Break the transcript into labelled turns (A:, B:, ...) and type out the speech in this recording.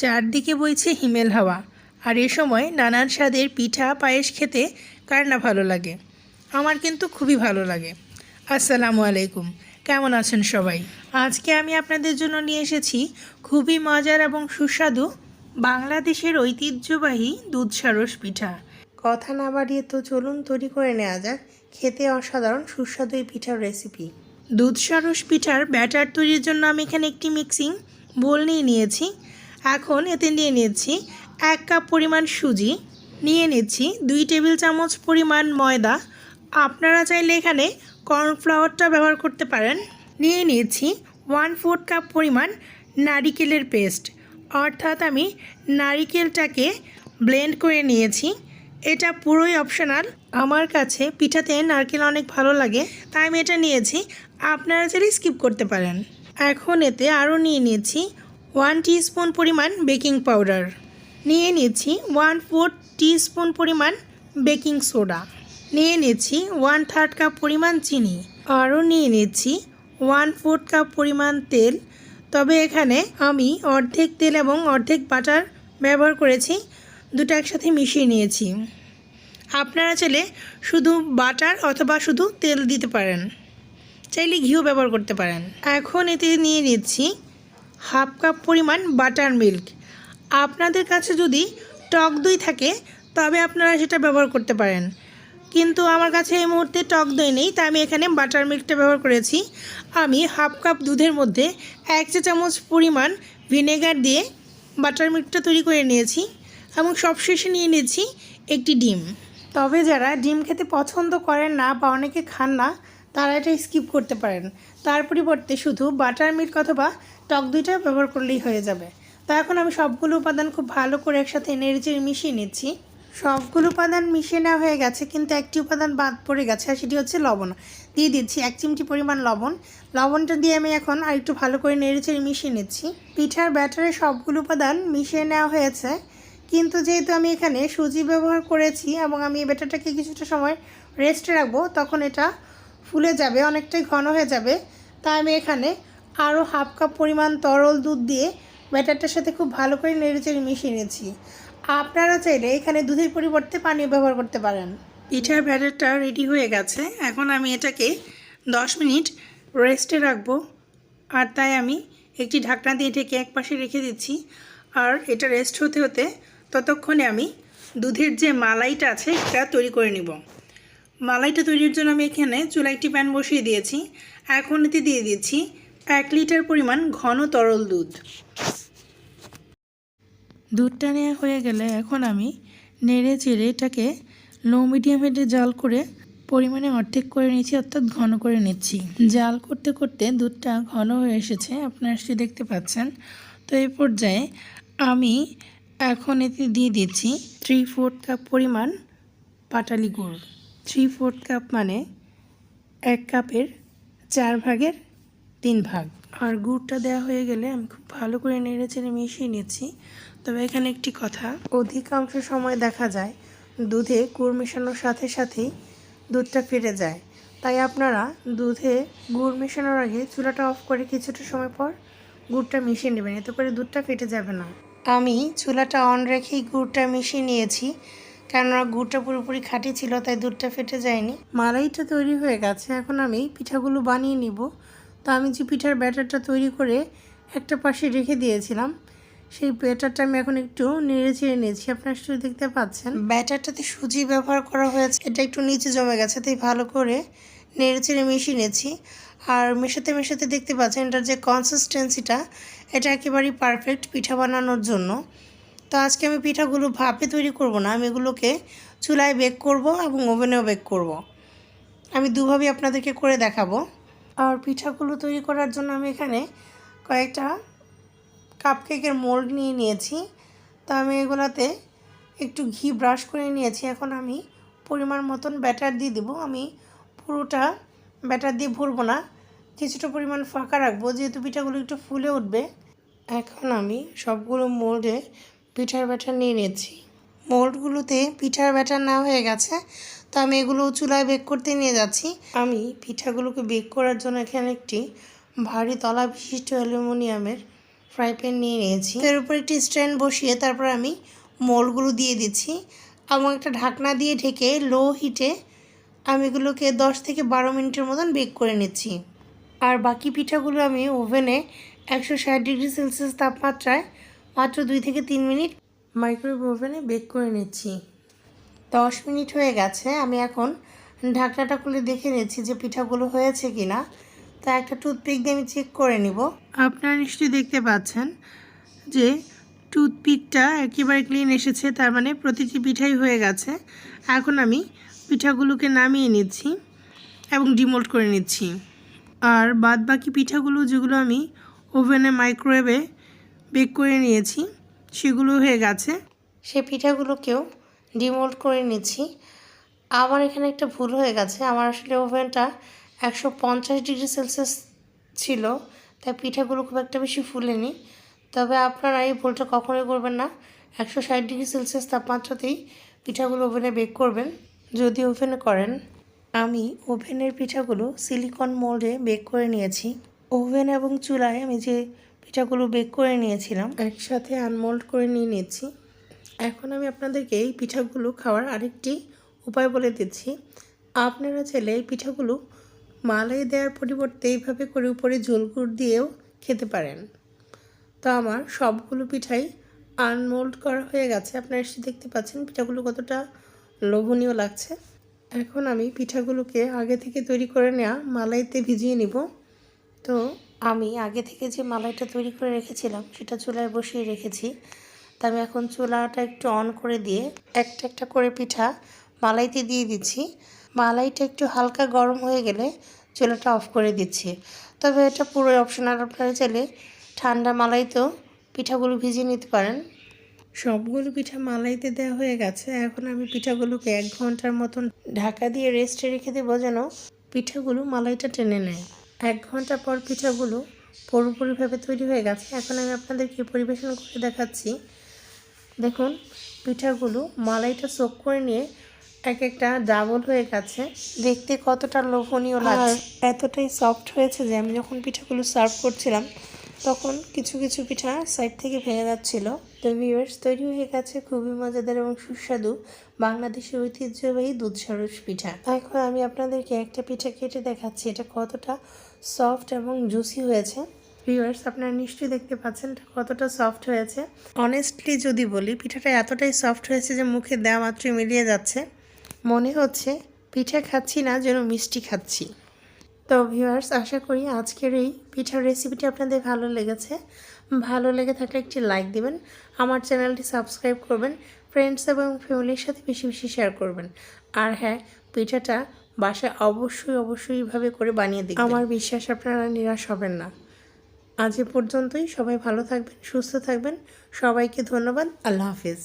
A: চারদিকে বইছে হিমেল হাওয়া। আর এ সময় নানান স্বাদের পিঠা, পায়েস খেতে কার না ভালো লাগে? আমার কিন্তু খুবই ভালো লাগে। আসসালামু আলাইকুম। কেমন আছেন সবাই? আজকে আমি আপনাদের জন্য নিয়ে এসেছি খুবই মজার এবং সুস্বাদু বাংলাদেশের ঐতিহ্যবাহী দুধ সারস পিঠা। কথা না বাড়িয়ে তো চলুন তৈরি করে নেওয়া যাক। খেতে অসাধারণ সুস্বাদু এই পিঠার রেসিপি দুধ সারস পিঠার ব্যাটার তৈরির জন্য আমি এখানে একটি মিক্সিং বোল নিয়ে নিয়েছি। এখন এতে নিয়ে নিচ্ছি এক কাপ পরিমাণ সুজি, নিয়ে নিচ্ছি দুই টেবিল চামচ পরিমাণ ময়দা। আপনারা চাইলে এখানে কর্নফ্লাওয়ারটা ব্যবহার করতে পারেন। নিয়ে নিয়েছি ওয়ান ফোর্থ কাপ পরিমাণ নারিকেলের পেস্ট। অর্থাৎ আমি নারিকেলটাকে ব্লেন্ড করে নিয়েছি। এটা পুরোই অপশনাল। আমার কাছে পিঠাতে নারকেল অনেক ভালো লাগে, তাই আমি এটা নিয়েছি। আপনারা চাইলে স্কিপ করতে পারেন। এখন এতে আরও নিয়ে নিয়েছি ওয়ান স্পুন পরিমাণ বেকিং পাউডার। নিয়ে নিচ্ছি ওয়ান ফোর স্পুন পরিমাণ বেকিং সোডা। নিয়ে নিচ্ছি ওয়ান থার্ড কাপ পরিমাণ চিনি। আরও নিয়ে নিচ্ছি ওয়ান ফোর্থ কাপ পরিমাণ তেল। তবে এখানে আমি অর্ধেক তেল এবং অর্ধেক বাটার ব্যবহার করেছি। দুটো একসাথে মিশিয়ে নিয়েছি। আপনারা চাইলে শুধু বাটার অথবা শুধু তেল দিতে পারেন। চাইলে ঘিও ব্যবহার করতে পারেন। এখন এতে নিয়ে নিচ্ছি হাফ কাপ পরিমাণ বাটার মিল্ক। আপনাদের কাছে যদি টক দই থাকে, তবে আপনারা সেটা ব্যবহার করতে পারেন। কিন্তু আমার কাছে এই মুহূর্তে টক দই নেই, তাই আমি এখানে বাটার মিল্কটা ব্যবহার করেছি। আমি হাফ কাপ দুধের মধ্যে এক চা চামচ পরিমাণ ভিনেগার দিয়ে বাটার মিল্কটা তৈরি করে নিয়েছি এবং সবশেষে নিয়ে নিয়েছি একটি ডিম। তবে যারা ডিম খেতে পছন্দ করেন না বা অনেকে খান না, তারা এটা স্কিপ করতে পারেন। তার পরিবর্তে শুধু বাটার মিল্ক অথবা টক দইটা ব্যবহার করলেই হয়ে যাবে। তো এখন আমি সবগুলো উপাদান খুব ভালো করে একসাথে নেড়েচেড়ে মিশিয়ে নিচ্ছি। সবগুলো উপাদান মিশিয়ে নেওয়া হয়ে গেছে, কিন্তু একটি উপাদান বাদ পড়ে গেছে, আর সেটি হচ্ছে লবণ। দিয়ে দিচ্ছি এক চিমটি পরিমাণ লবণ। লবণটা দিয়ে আমি এখন আর একটু ভালো করে নেড়েচেড়ে মিশিয়ে নিচ্ছি। পিঠার ব্যাটারে সবগুলো উপাদান মিশিয়ে নেওয়া হয়েছে, কিন্তু যেহেতু আমি এখানে সুজি ব্যবহার করেছি এবং আমি এই ব্যাটারটাকে কিছুটা সময় রেস্টে রাখব, তখন এটা ফুলে যাবে, অনেকটাই ঘন হয়ে যাবে। তাই আমি এখানে আরও হাফ কাপ পরিমাণ তরল দুধ দিয়ে ব্যাটারটার সাথে খুব ভালো করে নেড়েচেড়ে মিশিয়ে নিয়েছি। আপনারা চাইলে এখানে দুধের পরিবর্তে পানি ব্যবহার করতে পারেন। পিঠার ব্যাটারটা রেডি হয়ে গেছে। এখন আমি এটাকে দশ মিনিট রেস্টে রাখব। আর তাই আমি একটি ঢাকনা দিয়ে ঢেকে এক পাশে রেখে দিচ্ছি। আর এটা রেস্ট হতে হতে ততক্ষণে আমি দুধের যে মালাইটা আছে, সেটা তৈরি করে নিব। মালাইটা তৈরির জন্য আমি এখানে চুলা একটি প্যান বসিয়ে দিয়েছি। এখন এতে দিয়ে দিচ্ছি। এক লিটার পরিমাণ ঘন তরল দুধ। দুধটা নেওয়া হয়ে গেলে এখন আমি নেড়ে চেড়ে এটাকে লো মিডিয়াম হিটে জাল করে পরিমাণে অর্ধেক করে নিচ্ছি অর্থাৎ ঘন করে নিচ্ছি। জাল করতে করতে দুধটা ঘন হয়ে এসেছে, আপনারা সেটি দেখতে পাচ্ছেন। তো এই পর্যায়ে আমি এখন এতে দিয়ে দিচ্ছি থ্রি ফোর্থ কাপ পরিমাণ পাটালি গুড়। থ্রি ফোর্থ কাপ মানে এক কাপের চার ভাগের তিন ভাগ। আর গুড়টা দেওয়া হয়ে গেলে আমি খুব ভালো করে নেড়ে চেড়ে মিশিয়ে নিচ্ছি। তবে এখানে একটি কথা অধিকাংশ সময় দেখা যায় দুধে গুড় মেশানোর সাথে সাথেই দুধটা ফেটে যায়। তাই আপনারা দুধে গুড় মেশানোর আগে চুলাটা অফ করে কিছুটা সময় পর গুড়টা মিশিয়ে নেবেন। এতে করে দুধটা ফেটে যাবে না। আমি চুলাটা অন রেখেই গুড়টা মিশিয়ে নিয়েছি কেননা গুড়টা পুরোপুরি খাঁটি ছিল তাই দুধটা ফেটে যায়নি। মালাইটা তৈরি হয়ে গেছে এখন আমি পিঠাগুলো বানিয়ে নিব। তো আমি যে পিঠার ব্যাটারটা তৈরি করে একটা পাশে রেখে দিয়েছিলাম, সেই ব্যাটারটা আমি এখন একটু নেড়ে চেড়ে নিয়েছি। আপনারা শুধু দেখতে পাচ্ছেন। ব্যাটারটাতে সুজি ব্যবহার করা হয়েছে। এটা একটু নিচে জমে গেছে, তাই ভালো করে নেড়ে চেড়ে মিশিয়ে নিয়েছি আর মেশাতে মেশাতে দেখতে পাচ্ছেন, এটার যে কনসিস্টেন্সিটা এটা একেবারেই পারফেক্ট পিঠা বানানোর জন্য। তো আজকে আমি পিঠাগুলো ভাপে তৈরি করব না, আমি এগুলোকে চুলায় বেক করব এবং ওভেনেও বেক করব। আমি দুভাবেই আপনাদেরকে করে দেখাবো। আর পিঠাগুলো তৈরি করার জন্য আমি এখানে কয়েকটা কাপকেকের মোল্ড নিয়ে নিয়েছি। তো আমি এগুলাতে একটু ঘি ব্রাশ করে নিয়েছি। এখন আমি পরিমাণ মতন ব্যাটার দিয়ে দেবো। আমি পুরোটা ব্যাটার দিয়ে ভরবো না। কিছুটা পরিমাণ ফাঁকা রাখব, যেহেতু পিঠাগুলো একটু ফুলে উঠবে। এখন আমি সবগুলো মোল্ডে পিঠার ব্যাটার নিয়ে নিয়েছি। মোল্ডগুলোতে পিঠার ব্যাটার না হয়ে গেছে। তো আমি এগুলো চুলায় বেক করতে নিয়ে যাচ্ছি। আমি পিঠাগুলোকে বেক করার জন্য এখানে একটি ভারী তলা বিশিষ্ট অ্যালুমিনিয়ামের
B: ফ্রাই প্যান নিয়ে নিয়েছি। এর উপর একটি স্ট্যান্ড বসিয়ে তারপর আমি মোলগুলো দিয়ে দিচ্ছি। এবং একটা ঢাকনা দিয়ে ঢেকে লো হিটে আমি এগুলোকে দশ থেকে বারো মিনিটের মতন বেক করে নিচ্ছি। আর বাকি পিঠাগুলো আমি ওভেনে একশো ষাট ডিগ্রি সেলসিয়াস তাপমাত্রায় মাত্র দুই থেকে তিন মিনিট মাইক্রোওয়েভ ওভেনে বেক করে নিচ্ছি। দশ মিনিট হয়ে গেছে, আমি এখন ঢাকনাটা খুলে দেখে নিচ্ছি যে পিঠাগুলো হয়েছে কি না তা একটা টুথপিক দিয়ে আমি চেক করে নিব।
A: আপনারা নিশ্চয়ই দেখতে পাচ্ছেন যে টুথপিকটা একেবারে ক্লিন এসেছে, তার মানে প্রতিটি পিঠাই হয়ে গেছে। এখন আমি পিঠাগুলোকে নামিয়ে নিচ্ছি এবং ডিমোল্ড করে নিচ্ছি। আর বাদ বাকি পিঠাগুলো যেগুলো আমি ওভেনে মাইক্রোওয়েভে বেক করে নিয়েছি, সেগুলো হয়ে গেছে।
B: সে পিঠাগুলোকেও ডিমোল্ড করে নিচ্ছি। আমার এখানে একটা ভুল হয়ে গেছে। আমার আসলে ওভেনটা একশো পঞ্চাশ ডিগ্রি সেলসিয়াস ছিল, তাই পিঠাগুলো খুব একটা বেশি ফুলেনি। তবে আপনারা এই ভুলটা কখনোই করবেন না। একশো ষাট ডিগ্রি সেলসিয়াস তাপমাত্রাতেই পিঠাগুলো ওভেনে বেক করবেন। যদি ওভেনে করেন, আমি ওভেনের পিঠাগুলো সিলিকন মোল্ডে বেক করে নিয়েছি। ওভেন এবং চুলায় আমি যে পিঠাগুলো বেক করে নিয়েছিলাম,
A: একসাথে আনমোল্ড করে নিয়ে নিচ্ছি। এখন আমি আপনাদেরকে এই পিঠাগুলো খাওয়ার আরেকটি উপায় বলে দিচ্ছি। আপনারা চাইলে এই পিঠাগুলো মালাই দেওয়ার পরিবর্তে এইভাবে করে উপরে ঝোলগুড় দিয়েও খেতে পারেন। তো আমার সবগুলো পিঠাই আনমোল্ড করা হয়ে গেছে। আপনারা এসে দেখতে পাচ্ছেন পিঠাগুলো কতটা লোভনীয় লাগছে। এখন আমি পিঠাগুলোকে আগে থেকে তৈরি করে নেওয়া মালাইতে ভিজিয়ে নিব।
B: তো আমি আগে থেকে যে মালাইটা তৈরি করে রেখেছিলাম, সেটা চুলায় বসিয়ে রেখেছি। তা আমি এখন চুলাটা একটু অন করে দিয়ে একটা একটা করে পিঠা মালাইতে দিয়ে দিচ্ছি। মালাইটা একটু হালকা গরম হয়ে গেলে চুলাটা অফ করে দিচ্ছি। তবে এটা পুরো অপশনাল আপনারা চাইলে ঠান্ডা মালাইতেও পিঠাগুলো ভিজিয়ে নিতে পারেন।
A: সবগুলো পিঠা মালাইতে দেওয়া হয়ে গেছে। এখন আমি পিঠাগুলোকে এক ঘণ্টার মতন ঢাকা দিয়ে রেস্টে রেখে দেবো যেন পিঠাগুলো মালাইটা টেনে নেয়। এক ঘণ্টা পর পিঠাগুলো পুরোপুরিভাবে তৈরি হয়ে গেছে। এখন আমি আপনাদেরকে পরিবেশন করে দেখাচ্ছি। দেখুন পিঠাগুলো মালাইটা সোক করে নিয়ে এক একটা ডাবল হয়ে গেছে।
B: দেখতে কতটা লোভনীয় লাগছে।
A: এতটাই সফট হয়েছে যে আমি যখন পিঠাগুলো সার্ভ করছিলাম তখন কিছু কিছু পিঠা সাইড থেকে ভেঙে যাচ্ছিল। তো ভিউয়ার্স তৈরি হয়ে গেছে খুবই মজাদার এবং সুস্বাদু বাংলাদেশের ঐতিহ্যবাহী দুধ সরস পিঠা। এখন আমি আপনাদেরকে একটা পিঠা কেটে দেখাচ্ছি এটা কতটা সফট এবং জুসি হয়েছে। ভিউয়ার্স আপনারা নিশ্চয়ই দেখতে পাচ্ছেন কতটা সফট হয়েছে। অনেস্টলি যদি বলি পিঠাটা এতটাই সফট হয়েছে যে মুখে দেওয়া মাত্রই মিলিয়ে যাচ্ছে। মনে হচ্ছে পিঠা খাচ্ছি না যেন মিষ্টি খাচ্ছি। তো ভিউয়ার্স আশা করি আজকের এই পিঠার রেসিপিটি আপনাদের ভালো লেগেছে। ভালো লেগে থাকলে একটি লাইক দিবেন আমার চ্যানেলটি সাবস্ক্রাইব করবেন ফ্রেন্ডস এবং ফ্যামিলির সাথে বেশি বেশি শেয়ার করবেন। আর হ্যাঁ পিঠাটা বাসায় অবশ্যই অবশ্যই এইভাবে করে বানিয়ে দিন আমার বিশ্বাস আপনারা নিরাশ হবেন না। আজ এ পর্যন্তই। সবাই ভালো থাকবেন সুস্থ থাকবেন। সবাইকে ধন্যবাদ। আল্লাহ হাফিজ।